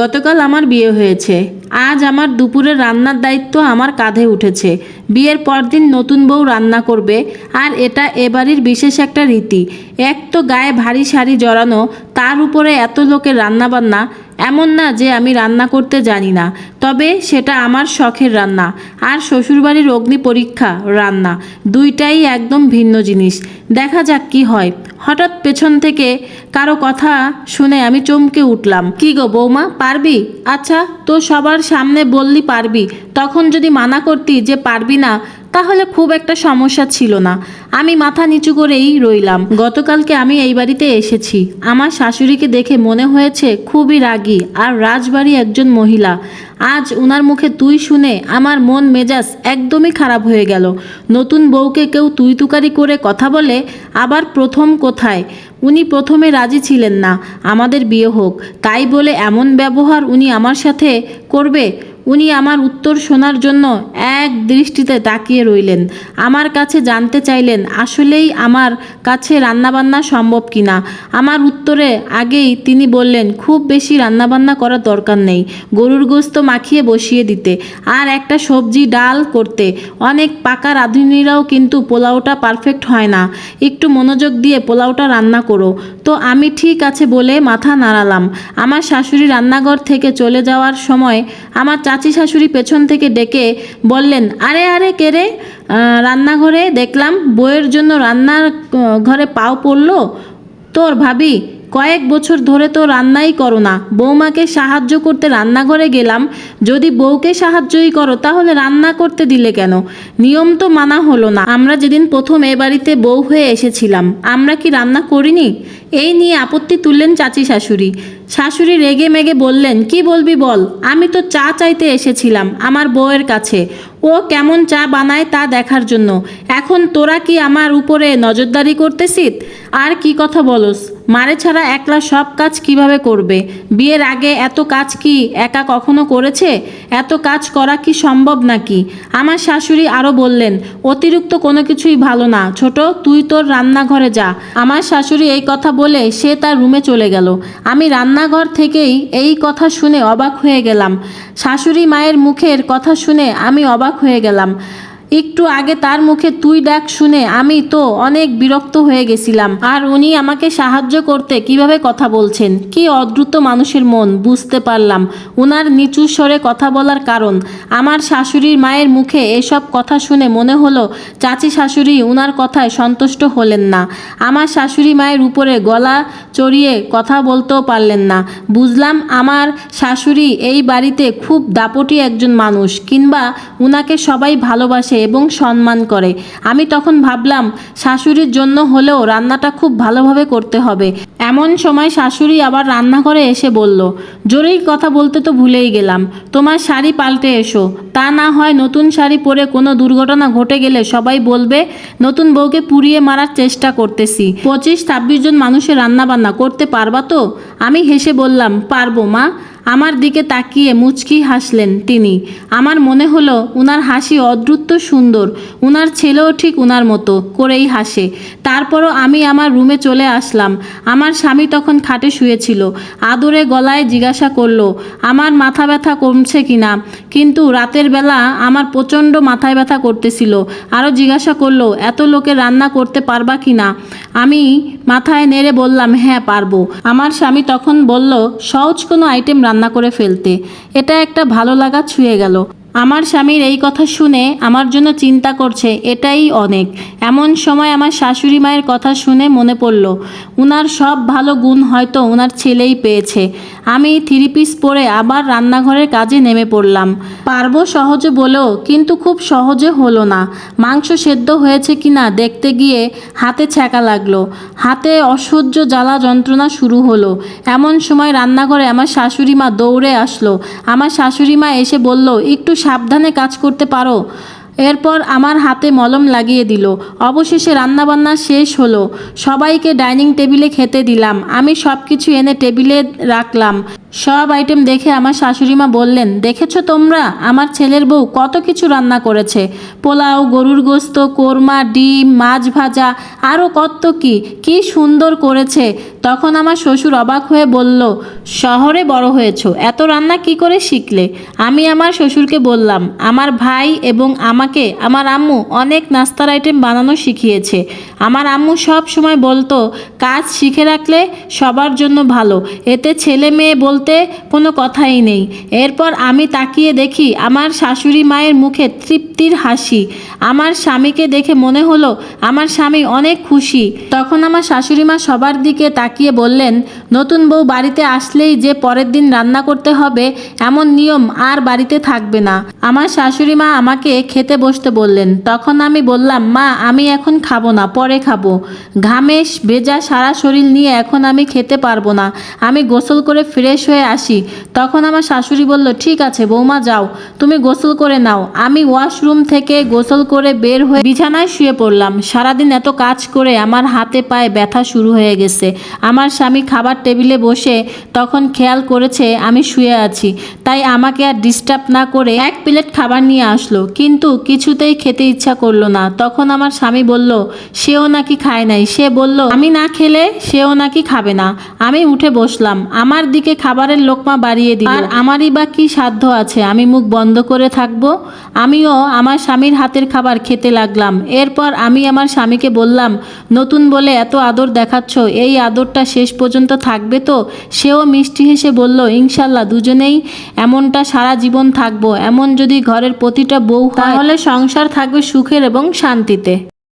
গতকাল আমার বিয়ে হয়েছে। আজ আমার দুপুরের রান্নার দায়িত্ব আমার কাঁধে উঠেছে। বিয়ের পরদিন নতুন বউ রান্না করবে, আর এটা এবাড়ির বিশেষ একটা রীতি। এক তো গায়ে ভারী শাড়ি জড়ানো, তার উপরে এত লোকের রান্নাবান্না এমন না যে আমি রান্না করতে জানি না, তবে সেটা আমার শখের রান্না। আর শ্বশুরবাড়ির অগ্নি পরীক্ষা, রান্না, দুইটাই একদম ভিন্ন জিনিস। দেখা যাক কি হয়। হঠাৎ পেছন থেকে কারও কথা শুনে আমি চমকে উঠলাম। কি গো বৌমা, পারবি? আচ্ছা তো সবার সামনে বললি পারবি। তখন যদি মানা করতি যে পারবি না, তাহলে খুব একটা সমস্যা ছিল না। আমি মাথা নিচু করেই রইলাম। গতকালকে আমি এই বাড়িতে এসেছি। আমার শাশুড়িকে দেখে মনে হয়েছে খুবই রাগী আর রাজবাড়ি একজন মহিলা। আজ উনার মুখে তুই শুনে আমার মন মেজাজ একদমই খারাপ হয়ে গেল। নতুন বউকে কেউ তুই তুকারি করে কথা বলে, আবার প্রথম কোথায়? উনি প্রথমে রাজি ছিলেন না। আমাদের বিয়ে হোক। তাই বলে এমন ব্যবহার উনি আমার সাথে করবে? উনি আমার উত্তর শোনার জন্য এক দৃষ্টিতে তাকিয়ে রইলেন। আমার কাছে জানতে চাইলেন আসলেই আমার কাছে রান্নাবান্না সম্ভব কিনা আমার উত্তরে আগেই তিনি বললেন, খুব বেশি রান্নাবান্না করার দরকার নেই, গরুর গোস্ত মাখিয়ে বসিয়ে দিতে আর একটা সবজি ডাল করতে। অনেক পাকা রাঁধুনিরাও কিন্তু পোলাওটা পারফেক্ট হয় না। একটু মনোযোগ দিয়ে পোলাওটা রান্না করো। তো আমি ঠিক আছে বলে মাথা নাড়ালাম। আমার শাশুড়ি রান্নাঘর থেকে চলে যাওয়ার সময় আমার চাচি শাশুড়ি পেছন থেকে ডেকে বললেন, আরে আরে, কে রে? রান্নাঘরে দেখলাম বইয়ের জন্য রান্নার ঘরে পাও পড়ল? তোর ভাবি কয়েক বছর ধরে তো রান্নাই করো না। বৌমাকে সাহায্য করতে রান্নাঘরে গেলাম। যদি বউকে সাহায্যই করো, তাহলে রান্না করতে দিলে কেন? নিয়ম তো মানা হলো না। আমরা যেদিন প্রথম এ বাড়িতে বউ হয়ে এসেছিলাম, আমরা কি রান্না করিনি? এই নিয়ে আপত্তি তুললেন চাচি শাশুড়ি। শাশুড়ি রেগে মেগে বললেন, কি বলবি বল? আমি তো চা চাইতে এসেছিলাম আমার বউয়ের কাছে। ও কেমন চা বানায় তা দেখার জন্য। এখন তোরা কি আমার উপরে নজরদারি করতেছিস? আর কি কথা বলস? মারে ছাড়া একলা সব কাজ কীভাবে করবে? বিয়ের আগে এত কাজ কি একা কখনো করেছে? এত কাজ করা কি সম্ভব নাকি? আমার শাশুড়ি আরও বললেন, অতিরিক্ত কোনো কিছুই ভালো না। ছোট, তুই তোর রান্নাঘরে যা। আমার শাশুড়ি এই কথা বলে সে তার রুমে চলে গেল। আমি রান্নাঘর থেকেই এই কথা শুনে অবাক হয়ে গেলাম। শাশুড়ি মায়ের মুখের কথা শুনে আমি অবাক হয়ে গেলাম। একটু আগে তার মুখে তুই ডাক শুনে আমি তো অনেক বিরক্ত হয়ে গেছিলাম। আর উনি আমাকে সাহায্য করতে কীভাবে কথা বলছেন? কি অদ্রুত মানুষের মন, বুঝতে পারলাম। উনার নিচু স্বরে কথা বলার কারণ। আমার শাশুড়ির মায়ের মুখে এসব কথা শুনে মনে হলো, চাচি শাশুড়ি উনার কথায় সন্তুষ্ট হলেন না। আমার শাশুড়ি মায়ের উপরে গলা চড়িয়ে কথা বলতেও পারলেন না। বুঝলাম আমার শাশুড়ি এই বাড়িতে খুব দাপটি একজন মানুষ, কিংবা উনাকে সবাই ভালোবাসে এবং সম্মান করে। আমি তখন ভাবলাম, শাশুড়ির জন্য হলেও রান্নাটা খুব ভালোভাবে করতে হবে। এমন সময় শাশুড়ি আবার রান্নাঘরে এসে বলল জোরেই কথা বলতে তো ভুলেই গেলাম। তোমার শাড়ি পাল্টে এসো। তা না হয় নতুন শাড়ি পরে কোনো দুর্ঘটনা ঘটে গেলে সবাই বলবে, নতুন বউকে পুড়িয়ে মারার চেষ্টা করতেছি। পঁচিশ ছাব্বিশ জন মানুষের রান্না বান্না করতে পারবা তো? আমি হেসে বললাম, পারব মা। আমার দিকে তাকিয়ে মুচকি হাসলেন তিনি। আমার মনে হলো, উনার হাসি অদ্রুত সুন্দর, উনার ছেলেও ঠিক উনার মতো করেই হাসে। তারপরও আমি আমার রুমে চলে আসলাম। আমার স্বামী তখন খাটে শুয়েছিল, আদরে গলায় জিজ্ঞাসা করল, আমার মাথা ব্যথা কমছে কিনা? কিন্তু রাতের বেলা আমার প্রচণ্ড মাথায় ব্যথা করতেছিল, আরও জিজ্ঞাসা করল, এত লোকে রান্না করতে পারবা কিনা? আমি মাথায় নেড়ে বললাম হ্যাঁ পারব। আমার স্বামী তখন বলল, সহজ কোনো আইটেম রান্না করে ফেলতে। এটা একটা ভালো লাগা ছুঁয়ে গেল। আমার স্বামীর এই কথা শুনে আমার জন্য চিন্তা করছে, এটাই অনেক। এমন সময় আমার শাশুড়ি মায়ের কথা শুনে মনে পড়ল, উনার সব ভালো গুণ হয়তো উনার ছেলেই পেয়েছে। আমি থ্রি পিস পরে আবার রান্নাঘরের কাজে নেমে পড়লাম। পারব সহজে বলেও, কিন্তু খুব সহজে হলো না। মাংস সেদ্ধ হয়েছে কিনা দেখতে গিয়ে হাতে ছ্যাঁকা লাগল। হাতে অসহ্য জ্বালা যন্ত্রণা শুরু হলো। এমন সময় রান্নাঘরে আমার শাশুড়ি মা দৌড়ে আসলো। আমার শাশুড়ি মা এসে বলল, একটু সাবধানে কাজ করতে পারো। এরপর আমার হাতে মলম লাগিয়ে দিল। অবশেষে রান্নাবান্না শেষ হলো। সবাইকে ডাইনিং টেবিলে খেতে দিলাম। আমি সব কিছু এনে টেবিলে রাখলাম। সব আইটেম দেখে আমার শাশুড়ি মা বললেন, দেখেছ তোমরা? আমার ছেলের বউ কত কিছু রান্না করেছে। পোলাও, গরুর গোস্ত, কোরমা, ডিম, মাছ ভাজা আরও কত কি কি সুন্দর করেছে। তখন আমার শ্বশুর অবাক হয়ে বলল, শহরে বড় হয়েছো, এত রান্না কি করে শিখলে? আমি আমার শ্বশুরকে বললাম, আমার ভাই এবং আমাকে, আমার আম্মু অনেক নাস্তার আইটেম বানানো শিখিয়েছে। আমার আম্মু সব সময় বলতো, কাজ শিখে রাখলে সবার জন্য ভালো, এতে ছেলে মেয়ে বলতে কোনো কথাই নেই। এরপর আমি তাকিয়ে দেখি আমার শাশুড়ি মায়ের মুখে তৃপ্তির হাসি। আমার স্বামীকে দেখে মনে হলো আমার স্বামী অনেক খুশি। তখন আমার শাশুড়ি মা সবার দিকে তাকিয়ে বললেন, নতুন বউ বাড়িতে আসলেই যে পরের দিন রান্না করতে হবে, এমন নিয়ম আর বাড়িতে থাকবে না। আমার শাশুড়ি মা আমাকে খেতে বসতে বললেন। তখন আমি বললাম, মা, আমি এখন খাব না, পরে খাব। ঘামে ভেজা সারা শরীর নিয়ে এখন আমি খেতে পারব না। আমি গোসল করে ফ্রেশ হয়ে আসি। তখন আমার শাশুড়ি বলল, ঠিক আছে বৌমা, যাও। তুমি গোসল করে নাও। আমি ওয়াশরুম থেকে গোসল করে বের হয়ে বিছানায় শুয়ে পড়লাম। সারাদিন এত কাজ করে আমার হাতে পায়ে ব্যথা শুরু হয়ে গেছে। আমার স্বামী খাবার টেবিলে বসে তখন খেয়াল করেছে আমি শুয়ে আছি। তাই আমাকে আর ডিস্টার্ব না করে এক প্লেট খাবার নিয়ে আসলো। কিন্তু কিছুতেই খেতে ইচ্ছা করল না। তখন আমার স্বামী বলল, সেও নাকি খায় নাই? সে বলল, আমি না খেলে সেও নাকি খাবে না। আমি উঠে বসলাম। আমার দিকে খাবারের লোকমা বাড়িয়ে দিল। আর আমারই বা কি সাধ্য আছে? আমি মুখ বন্ধ করে থাকব? আমিও আমার স্বামীর হাতের খাবার খেতে লাগলাম। এরপর আমি আমার স্বামীকে বললাম নতুন বলে এত আদর দেখাচ্ছ এই আদরটা শেষ পর্যন্ত থাকবে তো? সেও মিষ্টি হেসে বলল ইনশাল্লাহ দুজনেই এমনটা সারা জীবন থাকব। এমন যদি ঘরের প্রতিটা বউ হয়, তাহলে সংসার থাকবে সুখের এবং শান্তিতে।